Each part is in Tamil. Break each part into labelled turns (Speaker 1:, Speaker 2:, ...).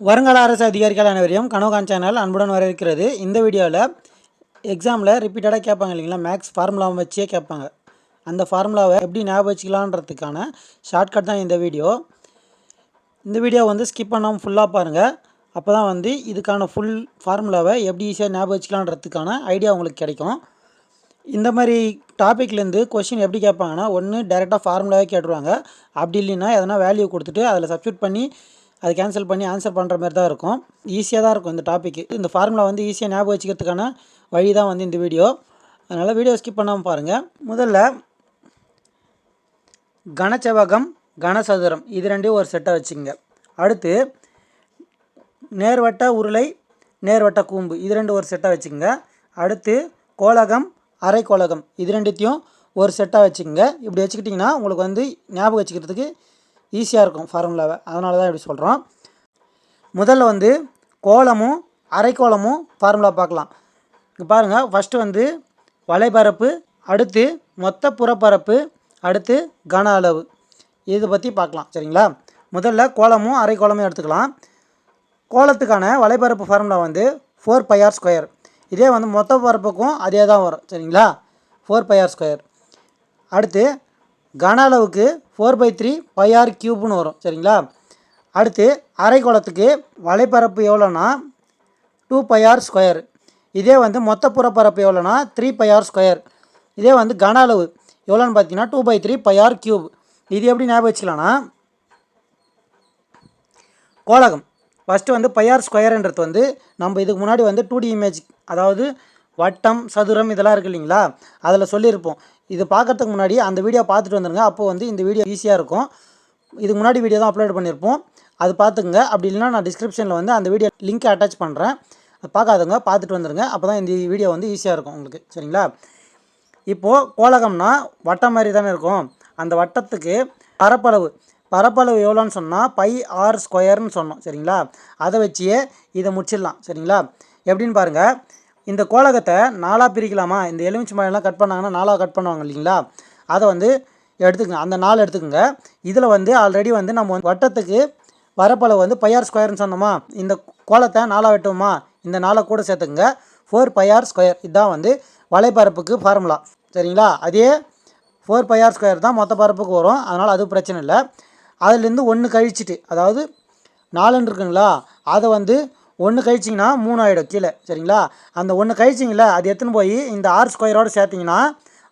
Speaker 1: வருங்கால அரசு அதிகாரிகள் அனைவரையும் கனோகான் சேனல் அன்புடன் வரவேற்கிறது. இந்த வீடியோவில் எக்ஸாமில் ரிப்பீட்டடாக கேட்பாங்க இல்லைங்களா? மேக்ஸ் ஃபார்முலாவை வச்சே கேட்பாங்க. அந்த ஃபார்முலாவை எப்படி ஞாபகம் வச்சுக்கலான்றதுக்கான ஷார்ட்கட் தான் இந்த வீடியோ. இந்த வீடியோ வந்து ஸ்கிப் பண்ணாமல் ஃபுல்லாக பாருங்கள் அப்போ தான் வந்து இதுக்கான ஃபுல் ஃபார்முலாவை எப்படி ஈஸியாக ஞாபகம் வச்சுக்கலான்றதுக்கான ஐடியா உங்களுக்கு கிடைக்கும். இந்த மாதிரி டாப்பிக்லேருந்து கொஷின் எப்படி கேட்பாங்கன்னா ஒன்று டேரெக்டாக ஃபார்முலாவே கேட்டுருவாங்க. அப்படி இல்லைன்னா எதனா வேல்யூ கொடுத்துட்டு அதில் சப்ஸ்டியூட் பண்ணி அது கேன்சல் பண்ணி ஆன்சர் பண்ணுற மாதிரி தான் இருக்கும். ஈஸியாக தான் இருக்கும் இந்த டாப்பிக்கு இந்த ஃபார்முலா வந்து ஈஸியாக ஞாபகம் வச்சுக்கிறதுக்கான வழி தான் வந்து இந்த வீடியோ அதனால் வீடியோ ஸ்கிப் பண்ணாமல் பாருங்கள் முதல்ல கனச்செவகம் கனசதுரம். இது ரெண்டையும் ஒரு செட்டாக வச்சுங்க அடுத்து நேர்வட்ட உருளை நேர்வட்ட கூம்பு. இது ரெண்டு ஒரு செட்டாக வச்சுக்கோங்க. அடுத்து கோலகம் அரைக்கோலகம் இது ரெண்டுத்தையும் ஒரு செட்டாக வச்சுக்கோங்க. இப்படி வச்சுக்கிட்டிங்கன்னா உங்களுக்கு வந்து ஞாபகம் வச்சுக்கிறதுக்கு ஈஸியாக இருக்கும் ஃபார்முலாவை அதனால தான் இப்படி சொல்கிறோம் முதல்ல வந்து கோலமும் அரைக்கோளமும் ஃபார்முலா பார்க்கலாம். இங்கே பாருங்கள் ஃபஸ்ட்டு வந்து வலைபரப்பு அடுத்து மொத்த புறப்பரப்பு அடுத்து கன அளவு. இதை பற்றி பார்க்கலாம் சரிங்களா? முதல்ல கோலமும் அரைக்கோளமும் எடுத்துக்கலாம். கோலத்துக்கான வலைபரப்பு ஃபார்முலா வந்து ஃபோர் பையார் ஸ்கொயர் இதே வந்து மொத்த பரப்புக்கும் அதே தான் வரும் சரிங்களா? ஃபோர் பையார் ஸ்கொயர் அடுத்து கன அளவுக்கு four by three pi R கியூப்னு வரும். சரிங்களா? அடுத்து அரைக்கோளத்துக்கு வலைப்பரப்பு எவ்வளோனா டூ பையார் ஸ்கொயர் இதே வந்து மொத்த புறப்பரப்பு எவ்வளோனா த்ரீ பையார் ஸ்கொயர் இதே வந்து கன அளவு எவ்வளோன்னு பார்த்தீங்கன்னா two by three pi R cube இது எப்படி ஞாபகம் வச்சுக்கலாம்னா கோலகம் ஃபஸ்ட்டு வந்து பையார் ஸ்கொயர்ன்றது வந்து நம்ம இதுக்கு முன்னாடி வந்து டூ டி இமேஜ் அதாவது வட்டம் சதுரம் இதெல்லாம் இருக்கு இல்லைங்களா? அதில் சொல்லியிருப்போம். இது பார்க்கறதுக்கு முன்னாடி அந்த வீடியோ பார்த்துட்டு வந்துருங்க. அப்போது வந்து இந்த வீடியோ ஈஸியாக இருக்கும். இதுக்கு முன்னாடி வீடியோ தான் அப்லோட் பண்ணியிருப்போம் அது பார்த்துக்குங்க. அப்படி இல்லைன்னா நான் டிஸ்கிரிப்ஷனில் வந்து அந்த வீடியோ லிங்க்கை அட்டாச் பண்ணுறேன் அது பார்க்காதவங்க பார்த்துட்டு வந்துருங்க. அப்போ தான் இந்த வீடியோ வந்து ஈஸியாக இருக்கும் உங்களுக்கு. சரிங்களா? இப்போது கோலகம்னா வட்டம் மாதிரி தானே இருக்கும். அந்த வட்டத்துக்கு பரப்பளவு. பரப்பளவு எவ்வளோன்னு சொன்னால் பை ஆர் ஸ்கொயர்னு சொன்னோம். சரிங்களா? அதை வச்சியே இதை முடிச்சிடலாம். சரிங்களா? எப்படின்னு பாருங்கள் இந்த கோலகத்தை நாலாக பிரிக்கலாமா? இந்த எலுமிச்சை மழைலாம் கட் பண்ணாங்கன்னா நாலாக கட் பண்ணுவாங்க இல்லைங்களா? அதை வந்து எடுத்துக்கங்க. அந்த நாலு எடுத்துக்கோங்க. இதில் வந்து ஆல்ரெடி வந்து நம்ம வட்டத்துக்கு வரப்பளவு வந்து பையார் ஸ்கொயர்னு சொன்னோமா? இந்த கோலத்தை நாலாக வெட்டுவோமா? இந்த நாளை கூட சேர்த்துக்குங்க. ஃபோர் பையார் ஸ்கொயர் இதுதான் வந்து வலைப்பரப்புக்கு ஃபார்முலா சரிங்களா? அதே ஃபோர் பையார் ஸ்கொயர் தான் மொத்த பரப்புக்கு வரும். அதனால் அது பிரச்சனை இல்லை. அதுலேருந்து ஒன்று கழிச்சிட்டு அதாவது நாலுன்னு இருக்குங்களா? அதை வந்து ஒன்று கழிச்சிங்கன்னா மூணு ஆகிடும் கீழே சரிங்களா? அந்த ஒன்று கழிச்சிங்கள அது எடுத்துன்னு போய்? இந்த ஆறு ஸ்கொயரோடு சேர்த்திங்கன்னா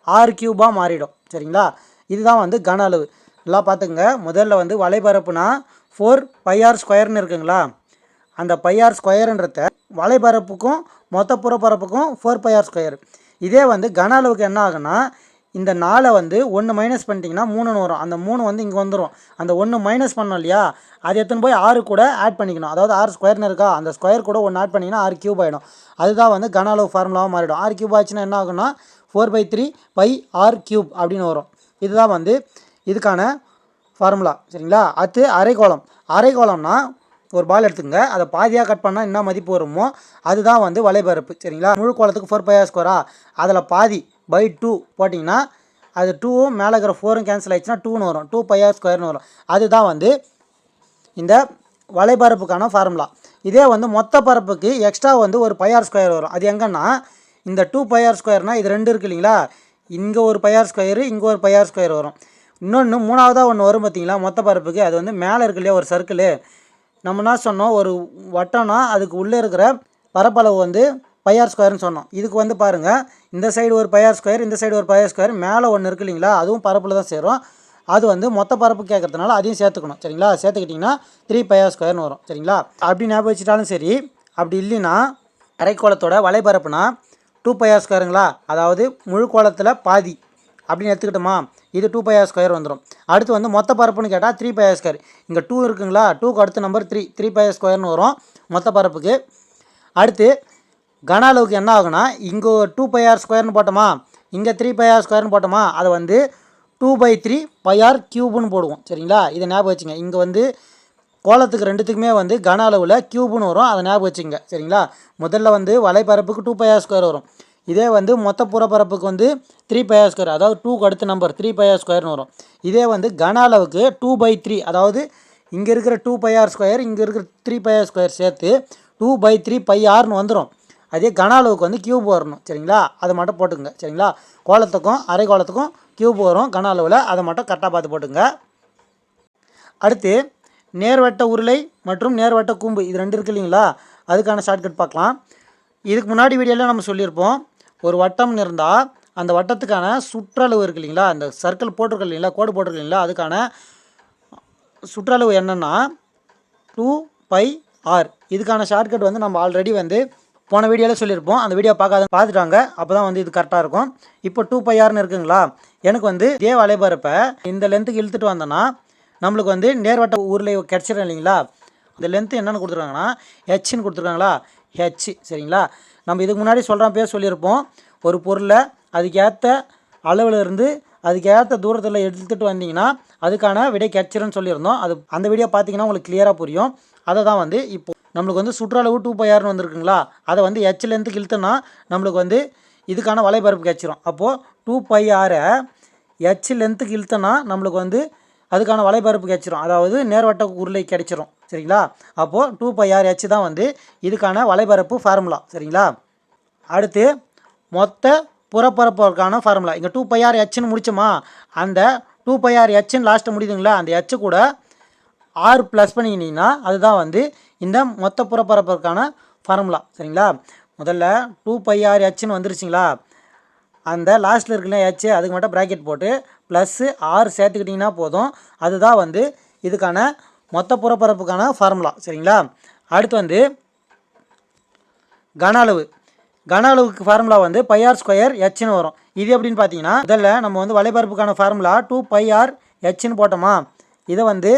Speaker 1: ஆறு கியூபாக மாறிடும் சரிங்களா? இதுதான் வந்து கன அளவு. நல்லா பார்த்துக்குங்க. முதல்ல வந்து வலைபரப்புனா ஃபோர் பையார் ஸ்கொயர்னு இருக்குங்களா? அந்த பையார் ஸ்கொயருன்றத வலைபரப்புக்கும் மொத்த புறப்பரப்புக்கும் ஃபோர் பையார் ஸ்கொயர் இதே வந்து கன அளவுக்கு என்ன ஆகுனா இந்த நாலை வந்து ஒன்று மைனஸ் பண்ணிட்டீங்கன்னா மூணுன்னு வரும் அந்த மூணு வந்து இங்கே வந்துடும் அந்த ஒன்று மைனஸ் பண்ணோம் இல்லையா? அது எடுத்துன்னு போய் ஆறு கூட ஆட் பண்ணிக்கணும். அதாவது ஆறு ஸ்கொயர்னு இருக்கா? அந்த ஸ்கொயர் கூட ஒன்று ஆட் பண்ணிங்கன்னா ஆறு கியூப் ஆகிடும் அதுதான் வந்து கன அளவு ஃபார்முலாவாக மாறிடும். ஆறு கியூப் ஆச்சுன்னா என்ன ஆகும்னா four by three pi R cube அப்படின்னு வரும். இதுதான் வந்து இதுக்கான ஃபார்முலா சரிங்களா? அடுத்து அரைக்கோளம் அரைக்கோளம்னா ஒரு பால் எடுத்துங்க அதை பாதியாக கட் பண்ணால் என்ன மதிப்பு வருமோ அதுதான் வந்து வலைபரப்பு சரிங்களா? முழு கோலத்துக்கு ஃபோர் பை ஸ்கொயரா அதில் பாதி பை டூ போட்டிங்கன்னா அது டூவும் மேலே இருக்கிற ஃபோரும் கேன்சல் ஆயிடுச்சுன்னா டூன்னு வரும். டூ பை ஸ்கொயர்னு வரும். அதுதான் வந்து இந்த வலைபரப்புக்கான ஃபார்முலா இதே வந்து மொத்த பரப்புக்கு எக்ஸ்ட்ரா வந்து ஒரு பையார் ஸ்கொயர் வரும். அது எங்கன்னா இந்த டூ பையார் ஸ்கொயர்னால் இது ரெண்டு இருக்கு இல்லைங்களா? இங்கே ஒரு பையார் ஸ்கொயரு இங்கே ஒரு பையார் ஸ்கொயர் வரும். இன்னொன்று மூணாவதாக ஒன்று வரும் பார்த்தீங்களா மொத்த பரப்புக்கு. அது வந்து மேலே இருக்கு இல்லையா? ஒரு சர்க்கிள் நம்ம என்ன சொன்னோம்? ஒரு வட்டம்னா அதுக்கு உள்ளே இருக்கிற பரப்பளவு வந்து பையார் ஸ்கொயர்னு சொன்னோம். இதுக்கு வந்து பாருங்கள் இந்த சைடு ஒரு பையார் ஸ்கொயர் இந்த சைடு ஒரு பையார் ஸ்கொயர் மேலே ஒன்று இருக்கு இல்லைங்களா? அதுவும் பரப்பில் தான் சேரும். அது வந்து மொத்த பரப்பு கேட்கறதுனால அதையும் சேர்த்துக்கணும். சரிங்களா? சேர்த்துக்கிட்டிங்கன்னா த்ரீ பையார் ஸ்கொயர்னு வரும். சரிங்களா? அப்படி ஞாபகம் வச்சுட்டாலும் சரி அப்படி இல்லைன்னா அரைக்கோளத்தோட வலைபரப்புனா டூ பையார் ஸ்கொயருங்களா அதாவது முழு கோலத்தில் பாதி. அப்படின்னு எடுத்துக்கிட்டோமா? இது டூ பையார் ஸ்கொயர் வந்துடும் அடுத்து வந்து மொத்த பரப்புன்னு கேட்டால் த்ரீ பையார் ஸ்கொயர் இங்கே டூ இருக்குங்களா? டூக்கு அடுத்த நம்பர் த்ரீ த்ரீ பையார் ஸ்கொயர்னு வரும் மொத்த பரப்புக்கு. அடுத்து கன அளவுக்கு என்ன ஆகுனா இங்கே டூ பையார் ஸ்கொயர்னு போட்டோமா இங்கே த்ரீ பையார் ஸ்கொயர்னு போட்டோமா அதை வந்து two by three pi R கியூப்னு போடுவோம். சரிங்களா? இதை ஞாபகம் வச்சுங்க. இங்கே வந்து கோலத்துக்கு ரெண்டுத்துக்குமே வந்து கன அளவில் கியூப்னு வரும். அதை ஞாபகம் வச்சுங்க. சரிங்களா? முதல்ல வந்து வலைப்பரப்புக்கு டூ பையார் ஸ்கொயர் வரும். இதே வந்து மொத்த புறப்பரப்புக்கு வந்து த்ரீ பையா ஸ்கொயர் அதாவது டூக்கு அடுத்த நம்பர் த்ரீ பையா ஸ்கொயர்னு வரும். இதே வந்து கன அளவுக்கு டூ பை த்ரீ அதாவது இங்கே இருக்கிற டூ பை ஆர் ஸ்கொயர் இங்கே இருக்கிற த்ரீ பை ஆர் ஸ்கொயர் சேர்த்து டூ பை த்ரீ பை ஆர்னு வந்துடும் அதே கன அளவுக்கு வந்து கியூப் வரணும் சரிங்களா? அதை மட்டும் போட்டுங்க சரிங்களா? கோலத்துக்கும் அரை கோலத்துக்கும் கியூப் வரும் கன அளவில் அதை மட்டும் கரெக்டாக பார்த்து போட்டுங்க அடுத்து நேர்வட்ட உருளை மற்றும் நேர்வட்ட கூம்பு இது ரெண்டு இருக்கு இல்லைங்களா? அதுக்கான ஷார்ட்கட் பார்க்கலாம். இதுக்கு முன்னாடி வீடியோவில் நம்ம சொல்லியிருப்போம் ஒரு வட்டம்னு இருந்தால் அந்த வட்டத்துக்கான சுற்றளவு இருக்கு இல்லைங்களா? அந்த சர்க்கிள் போட்டிருக்கு இல்லைங்களா? கோடு போட்டிருக்கு இல்லைங்களா? அதுக்கான சுற்றளவு என்னென்னா டூ பை ஆர் இதுக்கான ஷார்ட்கட் வந்து நம்ம ஆல்ரெடி வந்து போன வீடியோவில் சொல்லியிருப்போம். அந்த வீடியோ பார்க்காத பார்த்துட்டாங்க. அப்போ தான் வந்து இது கரெக்டாக இருக்கும். இப்போ டூ பை ஆர்னு இருக்குங்களா? எனக்கு வந்து இதே வளைபரப்பை இந்த லென்த்துக்கு இழுத்துட்டு வந்தேன்னா நம்மளுக்கு வந்து நேர்வட்ட ஊரில் கிடச்சிடும் இல்லைங்களா? இந்த லென்த்து என்னென்னு கொடுத்துருக்காங்கன்னா ஹெச்னு கொடுத்துருக்காங்களா? ஹெச் சரிங்களா? நம்ம இதுக்கு முன்னாடி சொல்கிற பேர் சொல்லியிருப்போம். ஒரு பொருளை அதுக்கேற்ற அளவில் இருந்து அதுக்கேற்ற தூரத்தில் எடுத்துகிட்டு வந்தீங்கன்னா அதுக்கான விடை கிடச்சிரும்னு சொல்லியிருந்தோம். அது அந்த வீடியோ பார்த்தீங்கன்னா உங்களுக்கு கிளியராக புரியும். அதை தான் வந்து இப்போ நம்மளுக்கு வந்து சுற்றளவு டூ பை ஆர்னு வந்திருக்குங்களா? அதை வந்து ஹெச்லேருந்து இழுத்தோன்னா நம்மளுக்கு வந்து இதுக்கான வலைபரப்பு கிடச்சிரும் அப்போது டூ பை ஆரை ஹெச் லென்த்துக்கு இழுத்தோன்னா நம்மளுக்கு வந்து அதுக்கான வலைபரப்பு கிடச்சிரும் அதாவது நேர்வட்ட உருளை கிடைச்சிரும். சரிங்களா? அப்போது டூ பை ஆர் ஹெச் தான் வந்து இதுக்கான வலைபரப்பு ஃபார்முலா சரிங்களா? அடுத்து மொத்த புறப்பரப்புக்கான ஃபார்முலா இங்கே டூ பை ஆர் ஹெச்னு முடிச்சோமா? அந்த டூ பை ஆர் ஹெச்னு லாஸ்ட்டு முடியுதுங்களா? அந்த ஹெச் கூட ஆறு ப்ளஸ் பண்ணிக்கிட்டிங்கன்னா அதுதான் வந்து இந்த மொத்த புறப்பரப்புக்கான ஃபார்முலா சரிங்களா? முதல்ல டூ பை ஆர் ஹெச்னு வந்துருச்சுங்களா? அந்த லாஸ்ட்டில் இருக்குல்ல ஹெச் அதுக்கு மட்டும் ப்ராக்கெட் போட்டு ப்ளஸ்ஸு ஆறு சேர்த்துக்கிட்டிங்கன்னா போதும். அதுதான் வந்து இதுக்கான மொத்த புறப்பரப்புக்கான ஃபார்முலா சரிங்களா? அடுத்து வந்து கன அளவு. கன அளவுக்கு ஃபார்முலா வந்து பை ஆர் ஸ்கொயர் ஹெச்னு வரும். இது எப்படின்னு பார்த்தீங்கன்னா முதல்ல நம்ம வந்து வலைபரப்புக்கான ஃபார்முலா டூ பை ஆர் ஹெச்னு போட்டோமா? இதை வந்து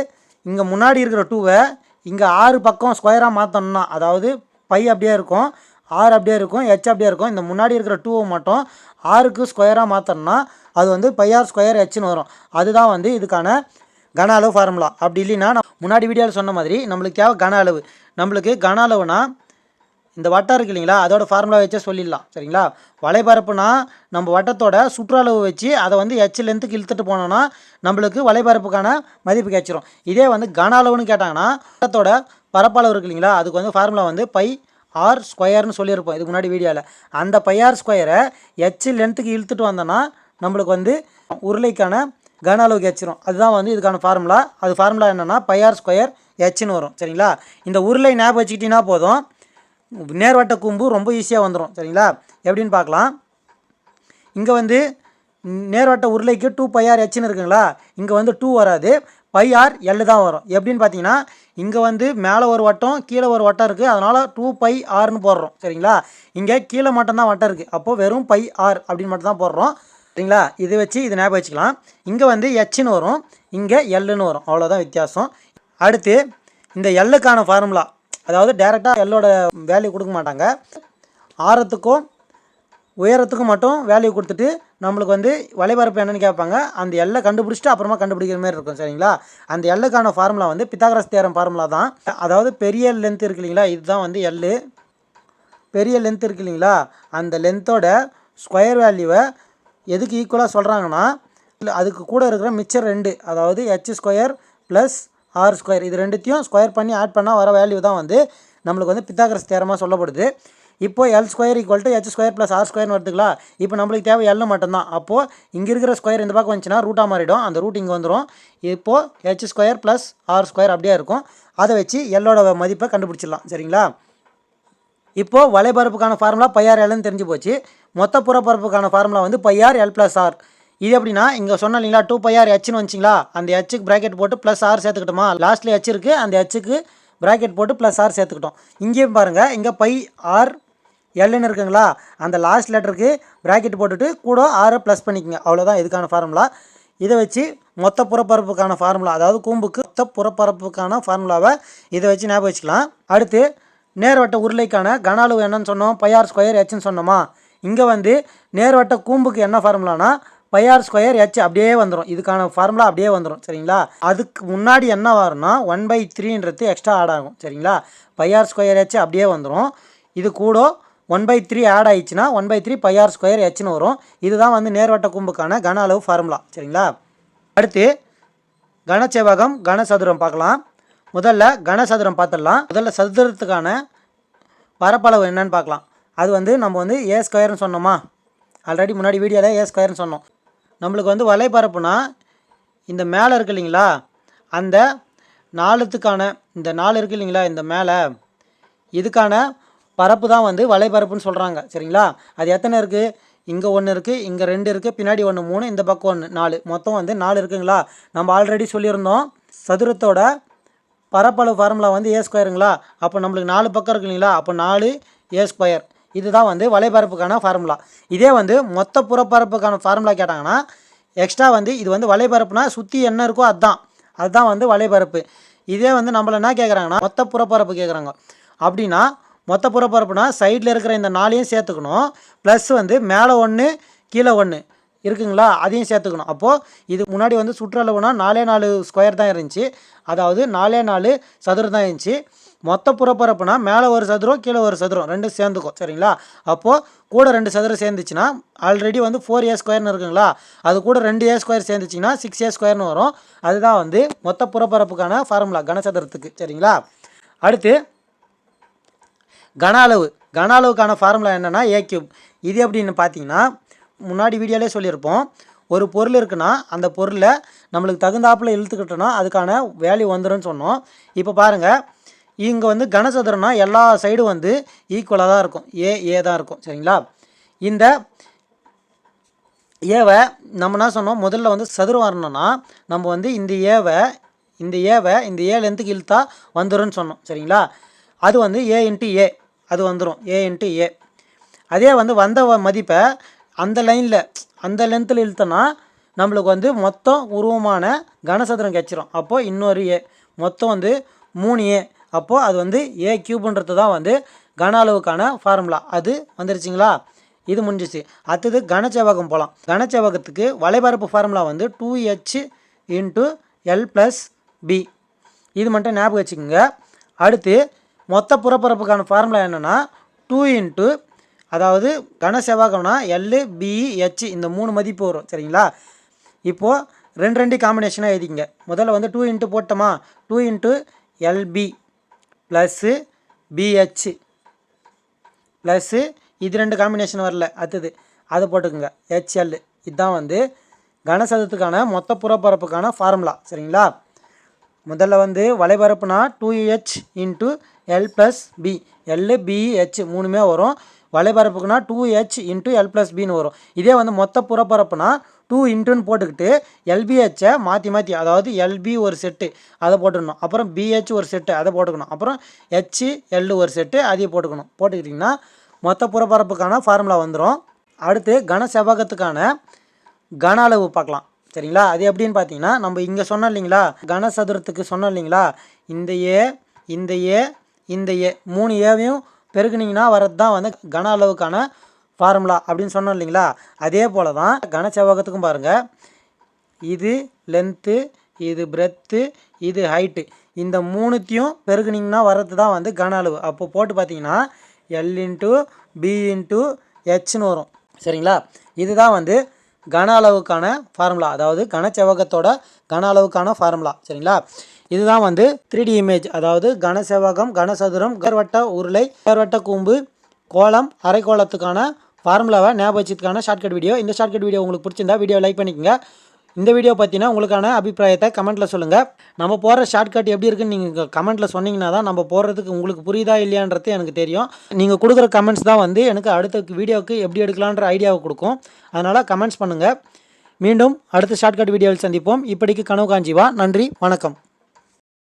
Speaker 1: இங்கே முன்னாடி இருக்கிற டூவை இங்கே ஆறு பக்கம் ஸ்கொயராக மாற்றணும்னா அதாவது பை அப்படியே இருக்கும் ஆறு அப்படியே இருக்கும் ஹெச் அப்படியே இருக்கும் இந்த முன்னாடி இருக்கிற டூவை மட்டும் ஆறுக்கு ஸ்கொயராக மாற்றணும்னா அது வந்து பை ஆர் ஸ்கொயர் ஹெச்னு வரும். அதுதான் வந்து இதுக்கான கன அளவு ஃபார்முலா அப்படி இல்லைன்னா நான் முன்னாடி வீடியோவில் சொன்ன மாதிரி நம்மளுக்கு தேவை கன அளவு. நம்மளுக்கு கன அளவுனா இந்த வட்டம் இருக்கு இல்லைங்களா அதோட ஃபார்முலா வச்சே சொல்லிடலாம் சரிங்களா? வலைபரப்புனா நம்ம வட்டத்தோட சுற்றளவு வச்சு அதை வந்து எச் லென்த்துக்கு இழுத்துட்டு போனோம்னா நம்மளுக்கு வலைபரப்புக்கான மதிப்பு கிடைச்சிரும். இதே வந்து கன அளவுன்னு கேட்டாங்கன்னா வட்டத்தோட பரப்பளவு இருக்கு இல்லைங்களா அதுக்கு வந்து ஃபார்முலா வந்து பை ஆர் ஸ்கொயர்னு சொல்லியிருப்போம் இதுக்கு முன்னாடி வீடியோவில் அந்த பை ஆர் ஸ்கொயரை எச் லென்த்துக்கு இழுத்துட்டு வந்தோன்னா நம்மளுக்கு வந்து உருளைக்கான கன அளவு கிடைச்சிரும். அதுதான் வந்து இதுக்கான ஃபார்முலா அது ஃபார்முலா என்னென்னா பை ஆர் ஸ்கொயர் ஹெச்னு வரும் சரிங்களா? இந்த உருளை ஞாபகம் வச்சுக்கிட்டிங்கன்னா போதும். நேர்வட்ட கூம்பு ரொம்ப ஈஸியாக வந்துடும் சரிங்களா? எப்படின்னு பார்க்கலாம். இங்கே வந்து நேர்வட்ட உருளைக்கு டூ பை ஆர் ஹெச்னு இருக்குங்களா? இங்கே வந்து டூ வராது. பை ஆர் எல் தான் வரும். எப்படின்னு பார்த்தீங்கன்னா இங்கே வந்து மேலே ஒரு வட்டம் கீழே ஒரு வட்டம் இருக்குது அதனால் டூ பை ஆர்னு போடுறோம் சரிங்களா? இங்கே கீழே மட்டும்தான் வட்டம் இருக்குது அப்போது வெறும் பை ஆர் அப்படின்னு மட்டும் தான் போடுறோம் சரிங்களா? இது வச்சு இது ஞாபகம் வச்சுக்கலாம். இங்கே வந்து ஹெச்னு வரும். இங்கே எல்லுன்னு வரும். அவ்வளோதான் வித்தியாசம். அடுத்து இந்த எல்லுக்கான ஃபார்முலா அதாவது டேரெக்டாக எல்லோட வேல்யூ கொடுக்க மாட்டாங்க. ஆரத்துக்கும் உயரத்துக்கும் மட்டும் வேல்யூ கொடுத்துட்டு நம்மளுக்கு வந்து வலைபரப்பு என்னென்னு கேட்பாங்க. அந்த எல்லை கண்டுபிடிச்சிட்டு அப்புறமா கண்டுபிடிக்கிற மாதிரி இருக்கும் சரிங்களா? அந்த எல்லுக்கான ஃபார்முலா வந்து பித்தாகரஸ் தேரம் ஃபார்முலா தான். அதாவது பெரிய லென்த் இருக்கு இல்லைங்களா? இதுதான் வந்து எல்லு பெரிய லென்த் இருக்கு இல்லைங்களா? அந்த லென்த்தோட ஸ்கொயர் வேல்யூவை எதுக்கு ஈக்குவலாக சொல்கிறாங்கன்னா இல்லை அதுக்கு கூட இருக்கிற மிச்சர் ரெண்டு அதாவது H square plus R square இது ரெண்டுத்தையும் ஸ்கொயர் பண்ணி ஆட் பண்ணால் வர வேல்யூ தான் வந்து நம்மளுக்கு வந்து பித்தாகரஸ் தேரமாக சொல்லப்படுது. இப்போ L square equal to H square plus R ஸ்கொயர்னு வருதுங்களா? இப்போ நம்மளுக்கு தேவை எல் மட்டும்தான். அப்போது இங்கே இருக்கிற ஸ்கொயர் இந்த பக்கம் வந்துச்சுன்னா ரூட்டாக மாறிடும். அந்த ரூட் இங்கே வந்துடும் இப்போது H square plus R square அப்படியே இருக்கும். அதை வச்சு எல்லோட மதிப்பை கண்டுபிடிச்சிடலாம். சரிங்களா? இப்போது வலைபரப்புக்கான ஃபார்முலா பையார் எல்னு தெரிஞ்சு போச்சு. மொத்த புறப்பரப்புக்கான ஃபார்முலா வந்து pi R L plus R இது எப்படின்னா இங்கே சொன்ன இல்லைங்களா டூ பை ஆர் ஹெச்னு வந்துச்சிங்களா அந்த ஹெச்சுக்கு ப்ராக்கெட் போட்டு ப்ளஸ் ஆர் சேர்த்துக்கிட்டோமா லாஸ்ட்டில் ஹெச் இருக்குது அந்த ஹெச்சுக்கு ப்ராக்கெட் போட்டு ப்ளஸ் ஆர் சேர்த்துக்கிட்டோம். இங்கேயும் பாருங்கள் இங்கே பை ஆர் எல்லுன்னு இருக்குங்களா அந்த லாஸ்ட் லெட்டருக்கு ப்ராக்கெட் போட்டுட்டு கூட ஆரை ப்ளஸ் பண்ணிக்கோங்க. அவ்வளோதான் இதுக்கான ஃபார்முலா இதை வச்சு மொத்த புறப்பரப்புக்கான ஃபார்முலா அதாவது கூம்புக்கு மொத்த புறப்பரப்புக்கான ஃபார்முலாவை இதை வச்சு ஞாபகம் வச்சுக்கலாம். அடுத்து நேர்வட்ட உருளைக்கான கன அளவு என்னன்னு சொன்னோம் பையார் ஸ்கொயர் ஹெச்னு சொன்னோமா இங்கே வந்து நேர்வட்ட கூம்புக்கு என்ன ஃபார்முலானா பையார் ஸ்கொயர் ஹெச் அப்படியே வந்துடும் இதுக்கான ஃபார்முலா அப்படியே வந்துடும் சரிங்களா? அதுக்கு முன்னாடி என்ன வரும்னா ஒன் பை த்ரீன்றது எக்ஸ்ட்ரா ஆட் ஆகும். சரிங்களா? பையார் ஸ்கொயர் ஹெச் அப்படியே வந்துடும் இது கூட ஒன் பை த்ரீ ஆட் ஆயிடுச்சுன்னா one by three pi R square ஹெச்னு வரும். இதுதான் வந்து நேர்வட்ட கும்புக்கான கன அளவு ஃபார்முலா சரிங்களா? அடுத்து கனச்செவ்வகம் கனசதுரம் பார்க்கலாம். முதல்ல கனசதுரம் பார்த்துடலாம். முதல்ல சதுரத்துக்கான பரப்பளவு என்னன்னு பார்க்கலாம். அது வந்து நம்ம வந்து ஏ ஸ்கொயர்னு சொன்னோமா? ஆல்ரெடி முன்னாடி வீடியோவில் ஏ ஸ்கொயர்னு சொன்னோம். நம்மளுக்கு வந்து வலைப்பரப்புனா இந்த மேலே இருக்கு இல்லைங்களா? அந்த நாலுத்துக்கான இந்த நாலு இருக்கு இல்லைங்களா இந்த மேலே? இதுக்கான பரப்பு தான் வந்து வலைப்பரப்புன்னு சொல்கிறாங்க சரிங்களா? அது எத்தனை இருக்குது இங்கே ஒன்று இருக்குது இங்கே ரெண்டு இருக்குது பின்னாடி ஒன்று மூணு இந்த பக்கம் ஒன்று நாலு. மொத்தம் வந்து நாலு இருக்குங்களா? நம்ம ஆல்ரெடி சொல்லியிருந்தோம் சதுரத்தோட பரப்பளவு ஃபார்முலா வந்து ஏ ஸ்கொயருங்களா அப்போ நம்மளுக்கு நாலு பக்கம் இருக்கு இல்லைங்களா? அப்போ நாலு ஏ ஸ்கொயர் இதுதான் வந்து வலைபரப்புக்கான ஃபார்முலா இதே வந்து மொத்த புறப்பரப்புக்கான ஃபார்முலா கேட்டாங்கன்னா எக்ஸ்ட்ரா வந்து இது வந்து வலைபரப்புனா சுற்றி என்ன இருக்கோ அதுதான் அதுதான் வந்து வலைபரப்பு. இதே வந்து நம்மள என்ன கேட்குறாங்கன்னா மொத்த புறப்பரப்பு கேட்குறாங்க அப்படின்னா மொத்த புறப்பரப்புனா சைடில் இருக்கிற இந்த நாளையும் சேர்த்துக்கணும். ப்ளஸ் வந்து மேலே ஒன்று கீழே ஒன்று இருக்குங்களா? அதையும் சேர்த்துக்கணும். அப்போது இது முன்னாடி வந்து சுற்றளவுனா நாலே நாலு ஸ்கொயர் தான் இருந்துச்சு. அதாவது நாலே நாலு சதுரம் தான் இருந்துச்சு. மொத்த புறப்பரப்புனா மேலே ஒரு சதுரம் கீழே ஒரு சதுரம் ரெண்டும் சேர்ந்துக்கும் சரிங்களா? அப்போது கூட ரெண்டு சதுரம் சேர்ந்துச்சுன்னா ஆல்ரெடி வந்து ஃபோர் ஏ ஸ்கொயர்னு இருக்குங்களா? அது கூட ரெண்டு ஏ ஸ்கொயர் சேர்ந்துச்சிங்கன்னா சிக்ஸ் ஏ ஸ்கொயர்னு வரும். அதுதான் வந்து மொத்த புறப்பரப்புக்கான ஃபார்முலா கனசதுரத்துக்கு சரிங்களா? அடுத்து கன அளவு. கன அளவுக்கான ஃபார்முலா என்னென்னா ஏ கியூப் இது எப்படின்னு பார்த்தீங்கன்னா முன்னாடி வீடியோலே சொல்லியிருப்போம். ஒரு பொருள் இருக்குன்னா அந்த பொருளை நம்மளுக்கு தகுந்தாப்புல இழுத்துக்கிட்டோன்னா அதுக்கான வேல்யூ வந்துடும்னு சொன்னோம். இப்போ பாருங்கள் இங்கே வந்து கனசதுரம்னா எல்லா சைடும் வந்து ஈக்குவலாக தான் இருக்கும். ஏ ஏ தான் இருக்கும். சரிங்களா? இந்த ஏவை நம்ம என்ன சொன்னோம்? முதல்ல வந்து சதுரம் வரணும்னா நம்ம வந்து இந்த ஏவை இந்த ஏவை இந்த ஏ லென்த்துக்கு இழுத்தா வந்துடும்னு சொன்னோம். சரிங்களா? அது வந்து ஏ இன்ட்டு ஏ அது வந்துடும் ஏ இன்ட்டு ஏ அதே வந்து வந்த மதிப்பை அந்த லைனில் அந்த லென்த்தில் இழுத்தோன்னா நம்மளுக்கு வந்து மொத்தம் உருவமான கனசதுரம் கிடச்சிரும். அப்போது இன்னொரு ஏ மொத்தம் வந்து மூணு ஏ அப்போது அது வந்து ஏ கியூப்ன்றது தான் வந்து கன அளவுக்கான ஃபார்முலா அது வந்துருச்சிங்களா? இது முடிஞ்சிச்சு. அடுத்தது கனச்செவகம் போகலாம் கனச்செவகத்துக்கு வலைபரப்பு ஃபார்முலா வந்து two H into L plus B இது மட்டும் ஞாபகம் வச்சுக்கோங்க. அடுத்து மொத்த புறப்பரப்புக்கான ஃபார்முலா என்னென்னா டூ இன்ட்டு அதாவது கன செவ்வாகம்னா எல் பிஇ ஹெச் இந்த மூணு மதிப்பு வரும். சரிங்களா? இப்போது ரெண்டு ரெண்டு காம்பினேஷனாக எழுதிங்க முதல்ல வந்து டூ இன்ட்டு போட்டோமா? Two into LB plus BH plus இது ரெண்டு காம்பினேஷன் வரல அடுத்தது. அதை போட்டுக்கோங்க. ஹெச்எல் இதுதான் வந்து கனசதத்துக்கான மொத்த புறப்பரப்புக்கான ஃபார்முலா சரிங்களா? முதல்ல வந்து வலைபரப்புனா two H into L plus B L BH மூணுமே வரும். வலைபரப்புக்குனா two H into L plus பின்னு வரும். இதே வந்து மொத்த புறப்பரப்புனா டூ இன்ட்டுன்னு போட்டுக்கிட்டு எல்பிஹெச்சை மாற்றி மாற்றி அதாவது எல்பி ஒரு செட்டு அதை போட்டுக்கணும். அப்புறம் பிஹெச் ஒரு செட்டு அதை போட்டுக்கணும். அப்புறம் ஹெச்சு எல் ஒரு செட்டு அதையும் போட்டுக்கணும். போட்டுக்கிட்டிங்கன்னா மொத்த புறப்பரப்புக்கான ஃபார்முலா வந்துடும் அடுத்து கன செவ்வகத்துக்கான கன அளவு பார்க்கலாம். சரிங்களா? அது எப்படின்னு பார்த்தீங்கன்னா நம்ம இங்கே சொன்னோம் இல்லைங்களா? கனசதுரத்துக்கு சொன்னோம் இல்லைங்களா? இந்த ஏ இந்த ஏ இந்த ஏ மூணு ஏவையும் பெருக்குனீங்கன்னா வர்றது தான் வந்து கன அளவுக்கான ஃபார்முலா அப்படின்னு சொன்னோம் இல்லைங்களா? அதே போல் தான் கன செவ்வகத்துக்கும் பாருங்கள் இது லென்த்து இது பிரெத்து இது ஹைட்டு இந்த மூணுத்தையும் பெருக்குனிங்கன்னா வர்றது தான் வந்து கன அளவு. அப்போ போட்டு பார்த்தீங்கன்னா எல் இன்ட்டு பி இன்ட்டு ஹெச்னு வரும். சரிங்களா? இதுதான் வந்து கன அளவுக்கான ஃபார்முலா அதாவது கனச்செவகத்தோட கன அளவுக்கான ஃபார்முலா சரிங்களா? இதுதான் வந்து த்ரீ டி இமேஜ் அதாவது கனசெவகம் கனசதுரம் கர்வட்ட உருளை கர்வட்ட கூம்பு கோலம் அரைக்கோளத்துக்கான ஃபார்முலாவை ஞாபகம் வச்சதுக்கான ஷார்ட்கட் வீடியோ இந்த ஷார்ட்கட் வீடியோ உங்களுக்கு பிடிச்சிருந்தா வீடியோ லைக் பண்ணிக்கோங்க. இந்த வீடியோ பற்றினா உங்களுக்கான அபிப்பிராயத்தை கமெண்ட்டில் சொல்லுங்கள் நம்ம போடுற ஷார்ட்கட் எப்படி இருக்குன்னு நீங்கள் கமெண்ட்டில் சொன்னீங்கன்னா தான் நம்ம போடுறதுக்கு உங்களுக்கு புரியுதா இல்லையான்றது எனக்கு தெரியும். நீங்கள் கொடுக்குற கமெண்ட்ஸ் தான் வந்து எனக்கு அடுத்த வீடியோவுக்கு எப்படி எடுக்கலான்ற ஐடியாவை கொடுக்கும். அதனால் கமெண்ட்ஸ் பண்ணுங்கள் மீண்டும் அடுத்த ஷார்ட்கட் வீடியோவில் சந்திப்போம். இப்படிக்கு கனவு காஞ்சிவா நன்றி. வணக்கம்.